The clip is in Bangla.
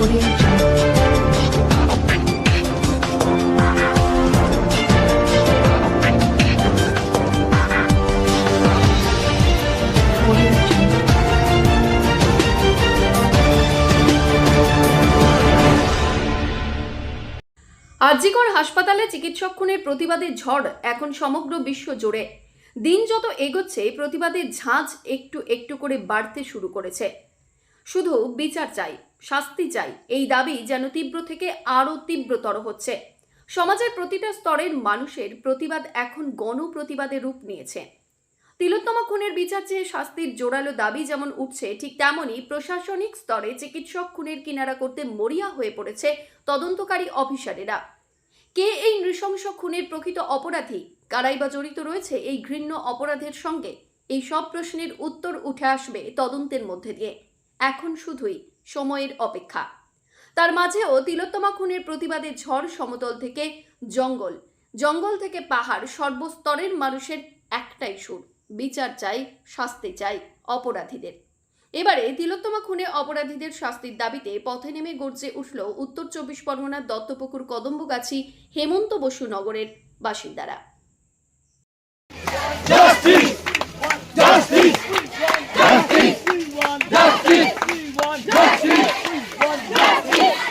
আরজিকর হাসপাতালে চিকিৎসক খুনের প্রতিবাদের ঝড় এখন সমগ্র বিশ্ব জুড়ে দিন যত এগোচ্ছে, প্রতিবাদের ঝাঁজ একটু একটু করে বাড়তে শুরু করেছে। শুধু বিচার চাই। শাস্তি চাই। এই দাবি যেন তীব্র থেকে আরও তীব্রতর হচ্ছে। সমাজের প্রতিটা স্তরের মানুষের প্রতিবাদ এখন গণপ্রতিবাদে রূপ নিয়েছে। তিলোত্তমা খুনের বিচার চেয়ে শাস্তির জোরালো দাবি যেমন উঠছে, ঠিক তেমনই প্রশাসনিক স্তরে চিকিৎসক খুনের কিনারা করতে মরিয়া হয়ে পড়েছে তদন্তকারী অফিসারেরা। কে এই নৃশংস খুনের প্রকৃত অপরাধী? কারাই বা জড়িত রয়েছে এই ঘৃণ্য অপরাধের সঙ্গে? এই সব প্রশ্নের উত্তর উঠে আসবে তদন্তের মধ্যে দিয়ে। এখন শুধুই সময়ের অপেক্ষা। তার মাঝেও তিলোত্তমা খুনের প্রতিবাদে ঝড় সমতল থেকে জঙ্গল জঙ্গল থেকে পাহাড় সর্বস্তরের মানুষের একটাই সুর, বিচার চাই, শাস্তি চাই অপরাধীদের। এবারে তিলোত্তমা খুনে অপরাধীদের শাস্তির দাবিতে পথে নেমে গর্জে উঠল উত্তর চব্বিশ পরগনার দত্তপুকুর কদম্বগাছি হেমন্ত বসু নগরের বাসিন্দারা।